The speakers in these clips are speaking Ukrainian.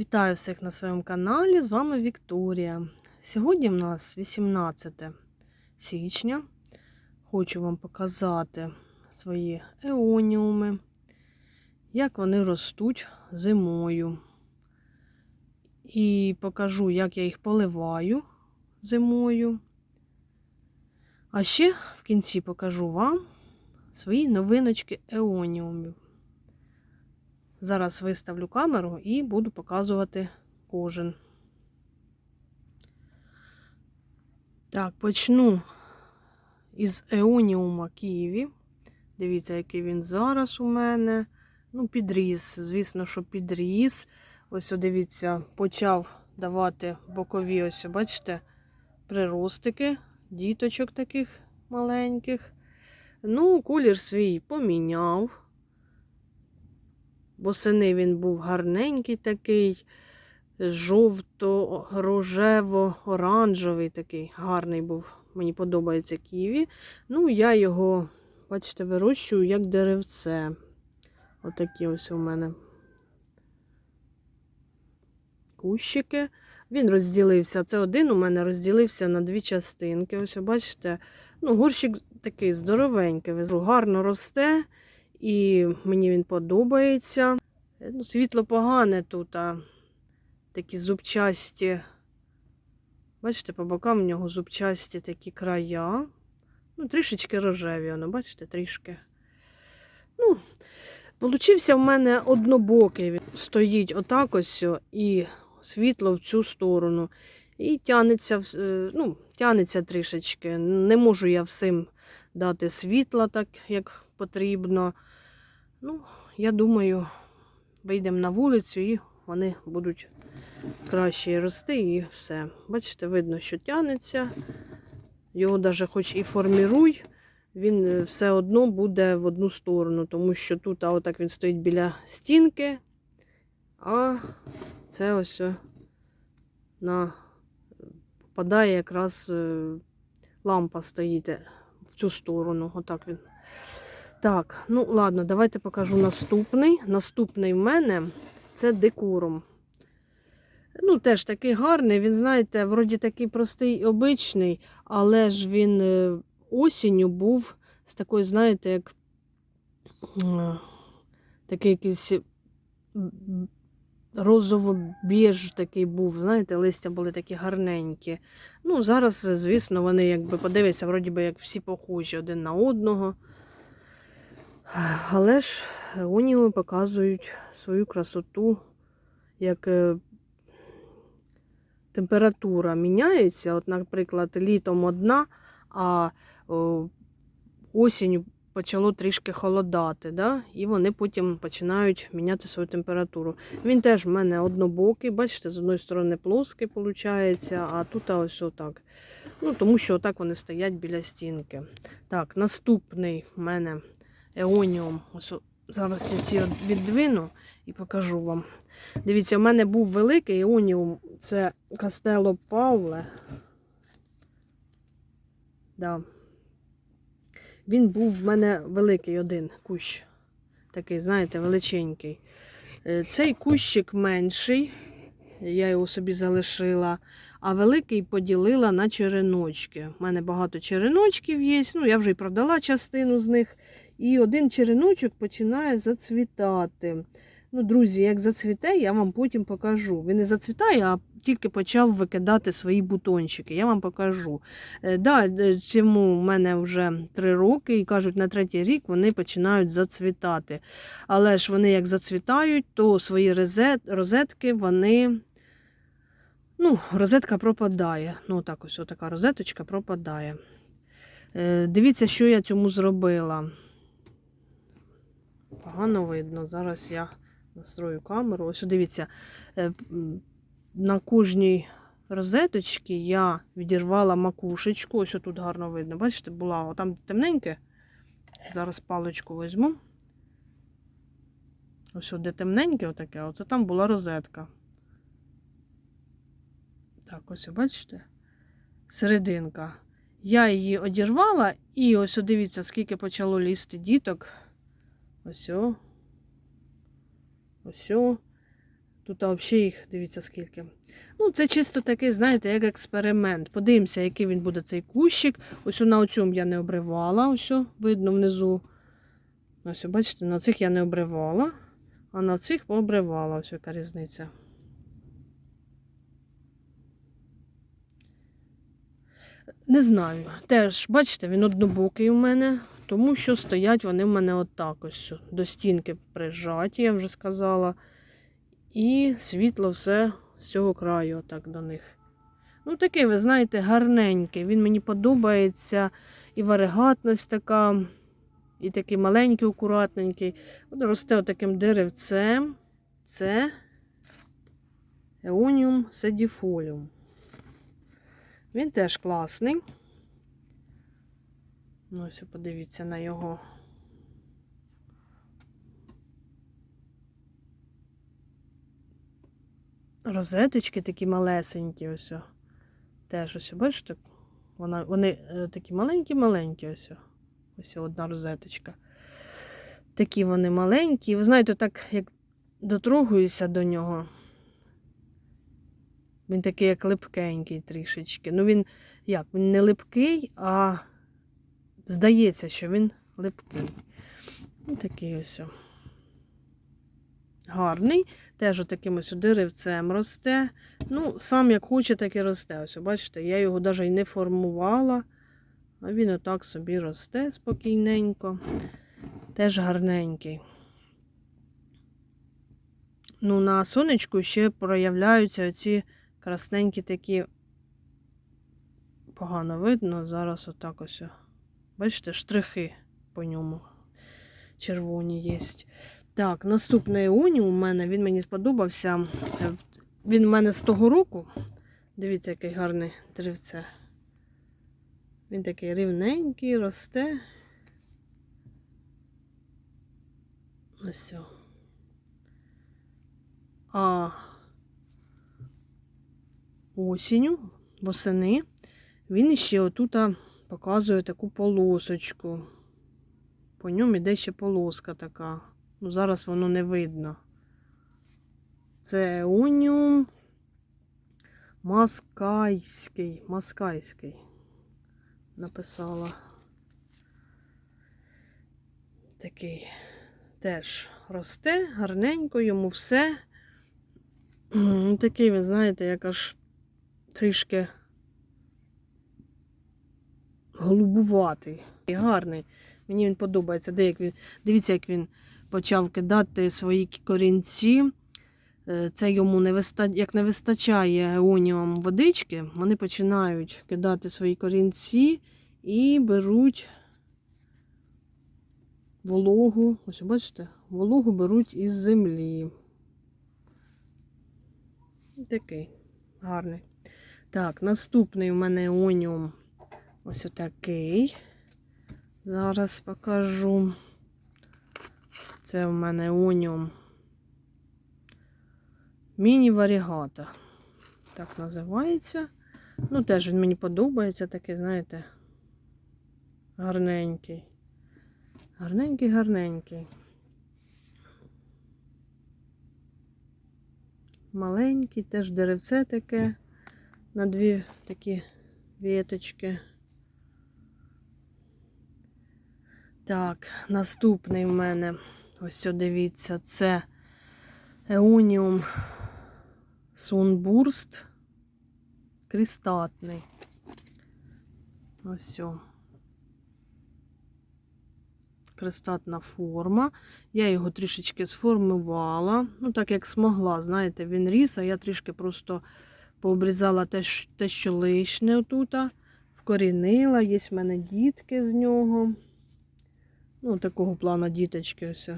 Вітаю всіх на своєму каналі. З вами Вікторія. Сьогодні в нас 18 січня. Хочу вам показати свої еоніуми, як вони ростуть зимою. І покажу, як я їх поливаю зимою. А ще в кінці покажу вам свої новиночки еоніумів. Зараз виставлю камеру і буду показувати кожен. Так, почну із Еоніума Києві. Дивіться, який він зараз у мене. Ну, підріс, звісно, що підріс. Ось, дивіться, почав давати бокові, ось, бачите, приростики, діточок таких маленьких. Ну, колір свій поміняв. Восени він був гарненький такий, жовто-рожево-оранжевий такий, гарний був. Мені подобається ківі. Ну, я його, бачите, вирощую як деревце. Отакі ось у мене кущики. Він розділився. Це один у мене розділився на дві частинки. Ось, бачите, ну, горщик такий здоровенький, гарно росте. І мені він подобається. Ну, Світло погане тут, а такі зубчасті. Бачите, по бокам в нього зубчасті такі края. Ну, трішечки рожеві, воно, бачите, трішки. Ну, Получився в мене однобокий. Стоїть отак ось і світло в цю сторону. І тянеться, ну, тянеться трішечки. Не можу я всім дати світла, так як потрібно. Ну, я думаю, вийдемо на вулицю і вони будуть краще рости і все. Бачите, видно, що тянеться. Його навіть хоч і форміруй, він все одно буде в одну сторону, тому що тут а отак він стоїть біля стінки, а це ось на попадає якраз лампа стоїть в цю сторону. Отак він. Так, ну ладно, давайте покажу наступний. Наступний в мене це декорум. Ну, теж такий гарний, він, знаєте, вроді такий простий і обичний, але ж він е, осінню був з такою, знаєте, як такий якийсь розово-біж такий був, знаєте, листя були такі гарненькі. Ну, зараз, звісно, вони, якби подивиться, вроді би, як всі похожі один на одного. Але ж уніми показують свою красоту, як е, температура міняється. От, наприклад, літом одна, а осінню почало трішки холодати, да? і вони потім починають міняти свою температуру. Він теж в мене однобокий, бачите, з одної сторони плоский, виходить, а тут ось отак. Ну, Тому що отак вони стоять біля стінки. Так, наступний в мене. Еоніум. Ось Зараз я ці віддвину і покажу вам. Дивіться, у мене був великий еоніум, це Кастело Пауле. Да. Він був в мене великий один кущ. Такий, знаєте, величенький. Е, цей кущик менший, я його собі залишила, а великий поділила на череночки. У мене багато череночків є. Ну, я вже й продала частину з них. І один череночок починає зацвітати. Ну, Друзі, як зацвіте, я вам потім покажу. Він не зацвітає, а тільки почав викидати свої бутончики. Я вам покажу. Е, да, Цьому в мене вже три роки, і кажуть, на третій рік вони починають зацвітати. Але ж вони як зацвітають, то свої розетки вони. Ну, Розетка пропадає. Ну, так ось така розеточка пропадає. Е, Дивіться, що я цьому зробила. Погано видно. Зараз я настрою камеру. Ось дивіться, е, на кожній розеточці я відірвала макушечку. Ось тут гарно видно. Бачите, була там темненьке. Зараз паличку візьму. Ось де темненьке, отаке, оце там була розетка. Так, ось, бачите? Серединка. Я її одірвала і ось дивіться, скільки почало лізти діток. Ось. Ось. Тут взагалі їх, дивіться скільки. Ну, це чисто такий, знаєте, як експеримент. Подивимося, який він буде цей кущик. Ось на цьому я не обривала, ось видно внизу. Ось, бачите, на цих я не обривала, а на цих пообривала. Ось яка різниця. Не знаю. Теж, бачите, він однобокий у мене, тому що стоять вони в мене отак ось. До стінки прижаті, я вже сказала. І світло все з цього краю, отак до них. Ну, такий, ви знаєте, гарненький. Він мені подобається. І варигатність така, і такий маленький, акуратненький. От росте отаким деревцем. Це Еоніум седіфоліум. Він теж класний. Ну, ось подивіться на його. Розеточки такі малесенькі, ось. Теж ось, бачите? Вона, вони е, такі маленькі-маленькі, ось. Ось одна розеточка. Такі вони маленькі. Ви знаєте, так як дотрогуюся до нього. Він такий, як липкенький трішечки. Ну, він як? Він не липкий, а здається, що він липкий. Ось такий ось. Гарний. Теж таким ось деревцем росте. Ну, сам як хоче, так і росте. Ось, бачите, я його навіть і не формувала. А він отак собі росте спокійненько. Теж гарненький. Ну, на сонечку ще проявляються оці красненькі такі. Погано видно. Зараз отак ось. Бачите, штрихи по ньому. Червоні є. Так, наступний Еоні у мене, він мені сподобався. Е, Він у мене з того року. Дивіться, який гарний деревце. Він такий рівненький, росте. Ось. А осінню, восени, він ще отут показує таку полосочку. По ньому йде ще полоска така. Ну, зараз воно не видно. Це уніум маскайський. Маскайський. Написала. Такий теж росте, гарненько, йому все. Такий, ви знаєте, як аж трішки голубуватий. І гарний. Мені він подобається. Де як він, дивіться, як він почав кидати свої корінці. Е, Це йому не виста... як не вистачає еоніум водички, вони починають кидати свої корінці і беруть вологу. Ось бачите, вологу беруть із землі. Такий гарний. Так, наступний у мене еоніум ось отакий. Зараз покажу. Це в мене оніум міні-варігата. Так називається. Ну, теж він мені подобається, такий, знаєте, гарненький. Гарненький, гарненький. Маленький, теж деревце таке на дві такі віточки. Так, наступний в мене, ось дивіться, це Еоніум Sunburst крістатний. Ось. о. Крестатна форма. Я його трішечки сформувала. Ну, так як змогла, знаєте, він ріс, а я трішки просто пообрізала те, те що лишне отут. Вкорінила. Є в мене дітки з нього. Ну, такого плану діточки ось.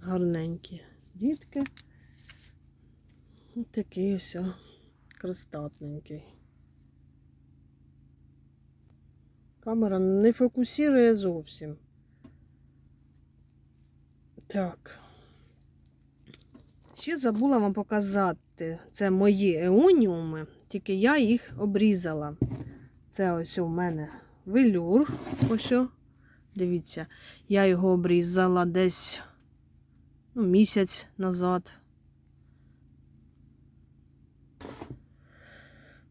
Гарненькі дітки. Ось такий ось крестатненький. Камера не фокусує зовсім. Так. Ще забула вам показати. Це мої еоніуми, тільки я їх обрізала. Це ось у мене велюр. Ось. Дивіться, я його обрізала десь ну, місяць назад.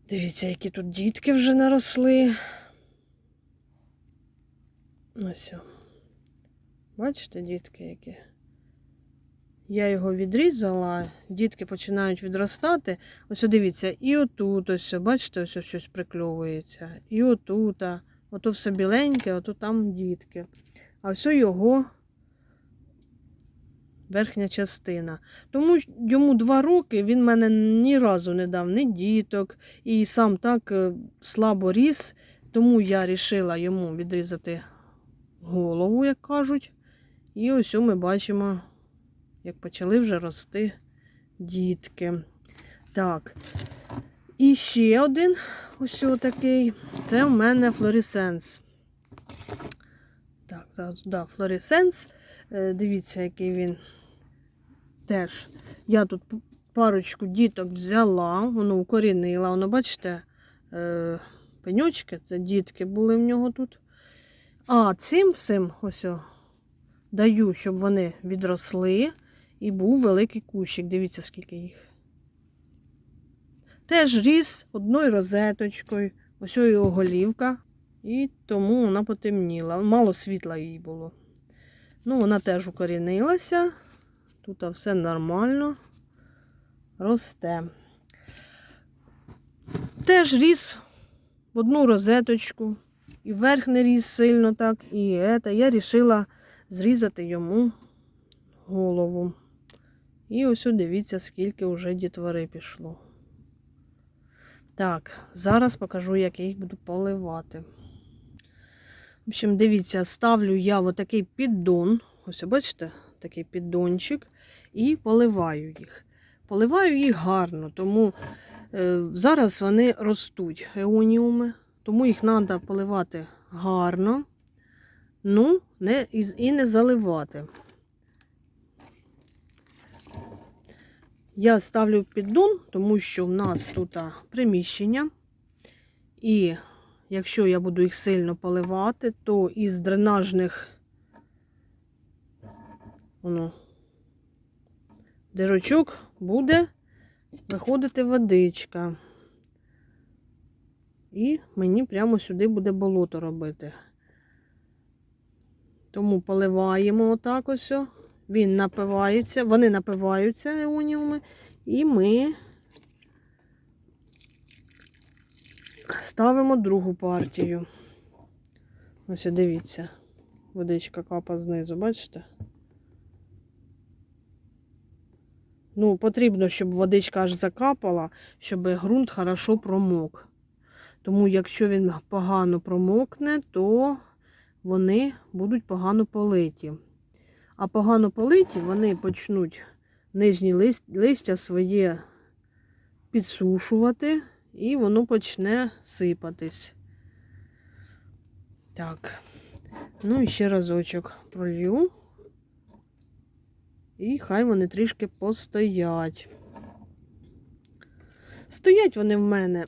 Дивіться, які тут дітки вже наросли. Ось. Бачите, дітки які? Я його відрізала, дітки починають відростати. Ось дивіться, і отут, ось, бачите, ось ось щось прикльовується. І отут. Ото все біленьке, ото там дітки. А о його верхня частина. Тому йому два роки він мене ні разу не дав ні діток, і сам так е, слабо ріс. Тому я вирішила йому відрізати голову, як кажуть. І ось ми бачимо, як почали вже рости дітки. Так. І ще один ось такий. Це в мене флорісенс. Так, зараз, да, флорісенс. Е, Дивіться, який він теж. Я тут парочку діток взяла, воно укорінила. Воно, бачите, е, пеньочки, це дітки були в нього тут. А цим всім ось о, даю, щоб вони відросли. І був великий кущик. Дивіться, скільки їх. Теж ріс одною розеточкою. Ось його голівка. І тому вона потемніла. Мало світла їй було. Ну, вона теж укорінилася. Тут все нормально. Росте. Теж ріс в одну розеточку. І верх не ріс сильно так. І ета. Я вирішила зрізати йому голову. І ось дивіться, скільки вже дітвори пішло. Так, зараз покажу, як я їх буду поливати. В общем, дивіться, ставлю я отакий піддон. Ось, бачите, такий піддончик, і поливаю їх. Поливаю їх гарно, тому е, зараз вони ростуть еоніуми, тому їх треба поливати гарно, ну, не, і, не заливати. Я ставлю піддон, тому що в нас тут приміщення. І якщо я буду їх сильно поливати, то із дренажних воно, дирочок буде виходити водичка. І мені прямо сюди буде болото робити. Тому поливаємо отак ось. Він напивається, вони напиваються еоніуми, і ми ставимо другу партію. Ось дивіться, водичка капа знизу, бачите? Ну, потрібно, щоб водичка аж закапала, щоб ґрунт хорошо промок. Тому, якщо він погано промокне, то вони будуть погано политі. А погано политі вони почнуть нижні лист, листя своє підсушувати, і воно почне сипатись. Так, ну і ще разочок пролью. І хай вони трішки постоять. Стоять вони в мене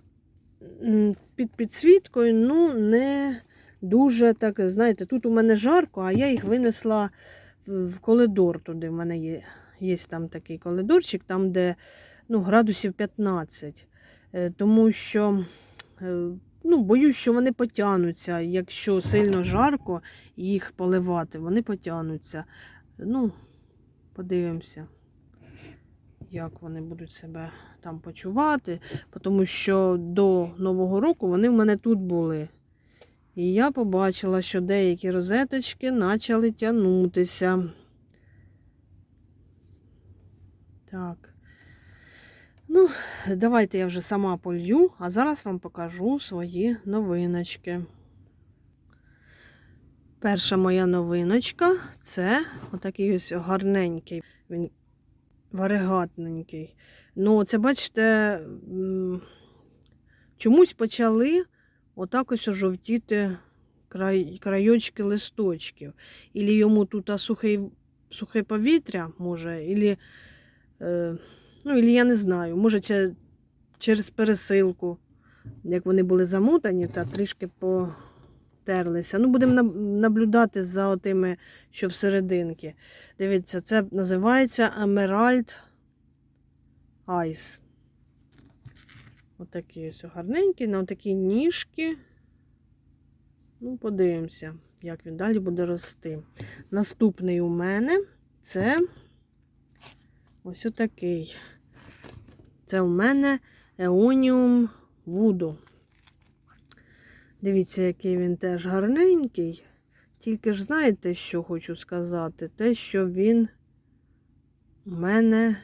під підсвіткою, ну, не дуже так, знаєте, тут у мене жарко, а я їх винесла в коридор туди. В мене є, є там такий коридорчик, там, де ну, градусів 15. Е, Тому що е, ну, боюсь, що вони потягнуться. Якщо сильно жарко їх поливати, вони потягнуться. Ну, подивимося, як вони будуть себе там почувати. Тому що до Нового року вони в мене тут були. І я побачила, що деякі розеточки почали тягнутися. Так. Ну, давайте я вже сама полью, а зараз вам покажу свої новиночки. Перша моя новиночка це отакий ось гарненький, він варигатненький. Ну, це, бачите, чомусь почали отак ось жовтіти край, крайочки листочків. Ілі йому тут сухий, сухе повітря, може, ілі, е, ну, ілі я не знаю, може це через пересилку, як вони були замотані, та трішки по, терлися. Ну, будемо наблюдати за отими, що всерединки. Дивіться, це називається Emerald Ice. Отакий ось гарненький, на такі ніжки. Ну, подивимося, як він далі буде рости. Наступний у мене це ось отакий. Це у мене Еоніум Вуду. Дивіться, який він теж гарненький. Тільки ж знаєте, що хочу сказати? Те, що він у мене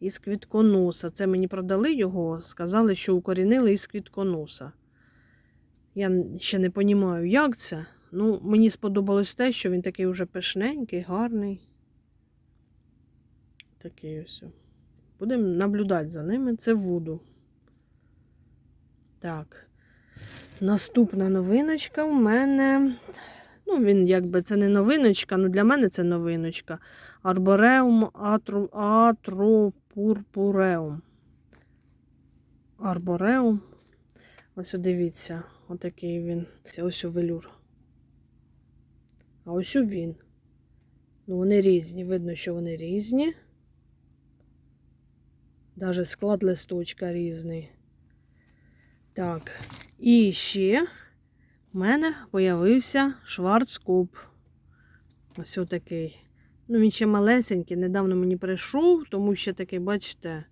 із квітконоса. Це мені продали його, сказали, що укорінили із квітконоса. Я ще не розумію, як це. Ну, мені сподобалось те, що він такий уже пишненький, гарний. Такий ось. Будемо наблюдати за ними. Це вуду. Так. Наступна новиночка у мене. Ну, він якби це не новиночка, ну для мене це новиночка. Арбореум атру, атропурпуреум. Арбореум. Ось дивіться, отакий він. Це ось о велюр. А ось о він. Ну, вони різні. Видно, що вони різні. Даже склад листочка різний. Так. І ще в мене появився шварцкоп. Ось отакий. Ну, він ще малесенький, недавно мені прийшов, тому що такий, бачите,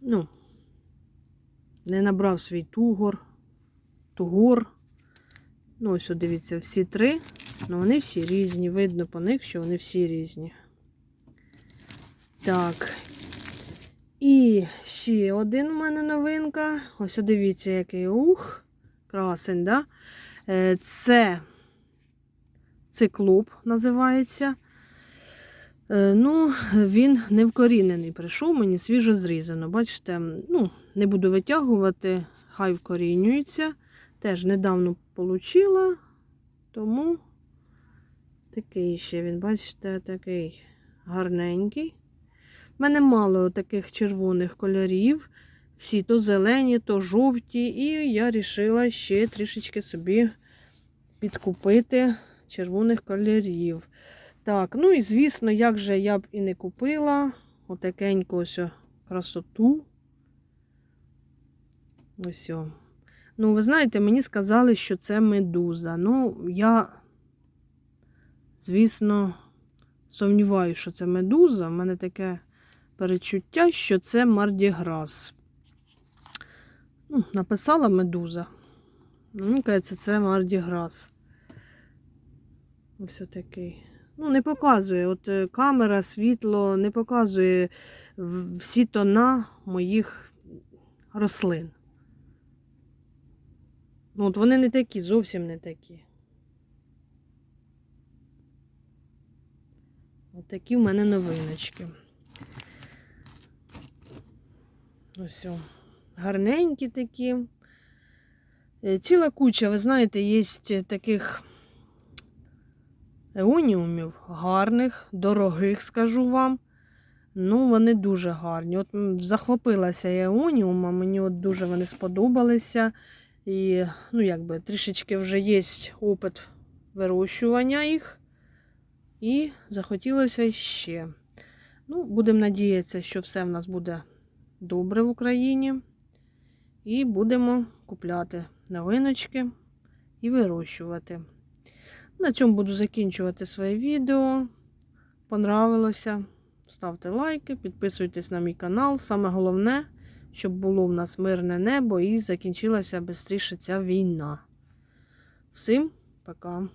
ну, не набрав свій тугор, тугор. Ну, ось, дивіться, всі три, ну вони всі різні. Видно по них, що вони всі різні. Так. І ще один у мене новинка. Ось дивіться, який ух. Красень, да? Е, Це циклоп називається. Е, Ну, він не вкорінений прийшов, мені свіжо зрізано. Бачите, ну, не буду витягувати, хай вкорінюється. Теж недавно отримала, тому такий ще він, бачите, такий гарненький. У мене мало таких червоних кольорів. Всі то зелені, то жовті, і я вирішила ще трішечки собі підкупити червоних кольорів. Так, ну і звісно, як же я б і не купила отакеньку ось красоту. Ось. Ну, ви знаєте, мені сказали, що це медуза. Ну, я, звісно, сумніваюся, що це медуза. У мене таке перечуття, що це мардіграс. Ну, написала медуза. Ну, кажеться, це мардіграс. Ось такий. Ну, не показує. От е, камера, світло не показує всі тона моїх рослин. Ну, от вони не такі, зовсім не такі. От такі в мене новиночки. Ось. Гарненькі такі. Е, Ціла куча, ви знаєте, є таких еоніумів гарних, дорогих, скажу вам. Ну, вони дуже гарні. От захопилася я еоніума, мені от дуже вони сподобалися. І, ну, якби, трішечки вже є опит вирощування їх. І захотілося ще. Ну, будемо надіятися, що все в нас буде добре в Україні. І будемо купляти новиночки і вирощувати. На цьому буду закінчувати своє відео. Понравилося? Ставте лайки, підписуйтесь на мій канал. Саме головне, щоб було в нас мирне небо і закінчилася швидше ця війна. Всім пока!